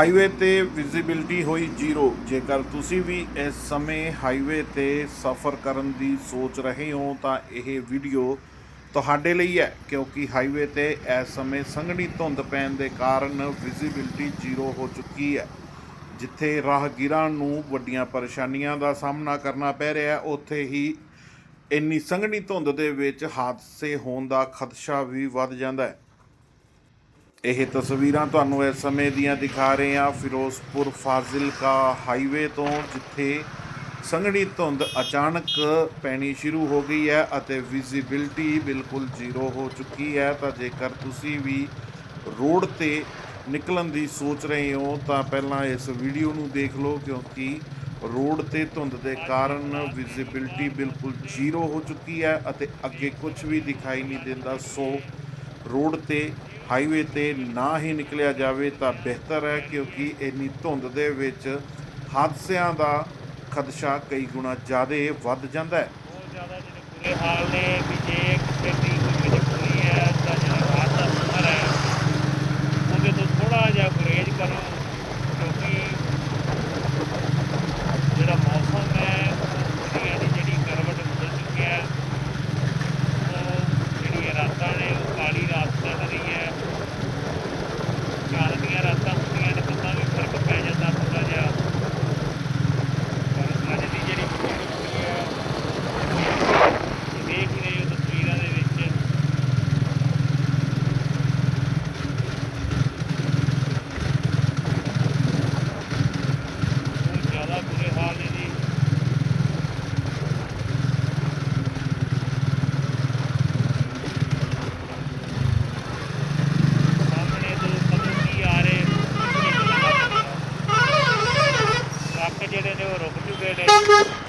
Highway ਤੇ visibility ਹੋਈ zero. ਜੇਕਰ ਤੁਸੀਂ ਵੀ ਇਸ ਸਮੇਂ ਹਾਈਵੇ ਤੇ ਸਫ਼ਰ ਕਰਨ ਦੀ ਸੋਚ ਰਹੇ ਹੋ, ਤਾਂ ਇਹ ਵੀਡੀਓ ਤੁਹਾਡੇ ਲਈ ਹੈ, ਕਿਉਂਕਿ ਹਾਈਵੇ ਤੇ ਇਸ ਸਮੇਂ ਸੰਘਣੀ ਧੁੰਦ ਪੈਣ ਦੇ ਕਾਰਨ ਵਿਜ਼ਿਬਿਲਟੀ ਜ਼ੀਰੋ ਹੋ ਚੁੱਕੀ ਹੈ। ਜਿੱਥੇ ਰਾਹਗੀਰਾਂ ਨੂੰ ਵੱਡੀਆਂ ਪਰੇਸ਼ਾਨੀਆਂ ਦਾ ਸਾਹਮਣਾ ਕਰਨਾ ਪੈ ਰਿਹਾ ਹੈ, ਉੱਥੇ ਹੀ ਇੰਨੀ ਸੰਘਣੀ ਧੁੰਦ ਦੇ ਵਿੱਚ ਹਾਦਸੇ ਹੋਣ ਦਾ ਖਦਸ਼ਾ ਵੀ ਵੱਧ ਜਾਂਦਾ ਹੈ। ਇਹ ਤਸਵੀਰਾਂ ਤੁਹਾਨੂੰ ਇਸ ਸਮੇਂ ਦੀਆਂ ਦਿਖਾ ਰਹੇ ਹਾਂ। ਫਿਰੋਜ਼ਪੁਰ ਫਾਜ਼ਿਲਕਾ ਹਾਈਵੇ ਤੋਂ, ਜਿੱਥੇ ਸੰਘਣੀ ਧੁੰਦ ਅਚਾਨਕ ਪੈਣੀ ਸ਼ੁਰੂ ਹੋ ਗਈ ਹੈ ਅਤੇ ਵਿਜ਼ਿਬਿਲਟੀ ਬਿਲਕੁਲ ਜ਼ੀਰੋ ਹੋ ਚੁੱਕੀ ਹੈ। ਤਾਂ ਜੇਕਰ ਤੁਸੀਂ ਵੀ ਰੋਡ ਤੇ ਨਿਕਲਣ ਦੀ ਸੋਚ ਰਹੇ ਹੋ, ਤਾਂ ਪਹਿਲਾਂ ਇਸ ਵੀਡੀਓ ਨੂੰ ਦੇਖ ਲਓ, ਕਿਉਂਕਿ ਰੋਡ ਤੇ ਧੁੰਦ ਦੇ ਕਾਰਨ ਵਿਜ਼ਿਬਿਲਟੀ ਬਿਲਕੁਲ ਜ਼ੀਰੋ ਹੋ ਚੁੱਕੀ ਹੈ ਅਤੇ ਅੱਗੇ ਕੁਝ ਵੀ ਦਿਖਾਈ ਨਹੀਂ ਦਿੰਦਾ। ਸੋ ਰੋਡ ਤੇ ਹਾਈਵੇ ਤੇ ਨਾ ਹੀ ਨਿਕਲਿਆ ਜਾਵੇ ਤਾਂ ਬਿਹਤਰ ਹੈ ਕਿਉਂਕਿ ਇੰਨੀ ਧੁੰਦ ਦੇ ਵਿੱਚ ਹਾਦਸਿਆਂ ਦਾ ਖਦਸ਼ਾ ਕਈ ਗੁਣਾ ਜ਼ਿਆਦਾ ਵੱਧ ਜਾਂਦਾ ਹੈ। ਬਹੁਤ ਜ਼ਿਆਦਾ ਜਿਹੜੇ ਬੁਰੇ ਹਾਲ ਨੇ ਵੀ ਜੇ ਕਿਸੇ ਦੀ ਕੋਈ ਮਜਬੂਰੀ ਹੈ ਤਾਂ ਜਿਹੜਾ ਰਾਤ ਦਾ ਸਫ਼ਰ ਹੈ ਉਹਦੇ ਤੋਂ ਥੋੜਾ ਜਿਹਾ ਗੁਰੇਜ਼ ਕਰੋ ਕਿਉਂਕਿ ਜਿਹੜਾ ਮੌਸਮ ਹੈ ਉਹ ਦੁਨੀਆ ਦੀ ਜਿਹੜੀ ਕਰਵਟ ਬਦਲ ਚੁੱਕਿਆ ਹੈ ਉਹ ਜਿਹੜੀਆਂ ਰਾਤਾਂ ਨੇ ਉਹ ਕਾਲੀ ਰਾਤ ਚੱਲ ਰਹੀ ਹੈ ਚਾਰ ਦੀਆਂ ਰਾਤਾਂ ਹੁੰਦੀਆਂ ਨੇ ਤਾਂ ਵੀ ਫ਼ਰਕ ਪੈ ਜਾਂਦਾ ਥੋੜਾ ਜਿਹਾ ਪਰ ਅੱਜ ਦੀ ਜਿਹੜੀ ਪੀੜ੍ਹੀ ਹੈ ਦੇਖ ਹੀ ਰਹੇ ਹੋ ਤਸਵੀਰਾਂ ਦੇ ਵਿੱਚ ਬਹੁਤ ਜ਼ਿਆਦਾ ਬੁਰੇ ਹਾਲ ਨੇ ਜੀ ਸਾਹਮਣੇ ਤੋਂ ਕਦੋਂ ਕੀ ਆ ਰਹੇ ਟਰੱਕ ਜਿਹੜੇ ਨੇ ਉਹ ਰੁਕ ਚੁੱਕੇ ਨੇ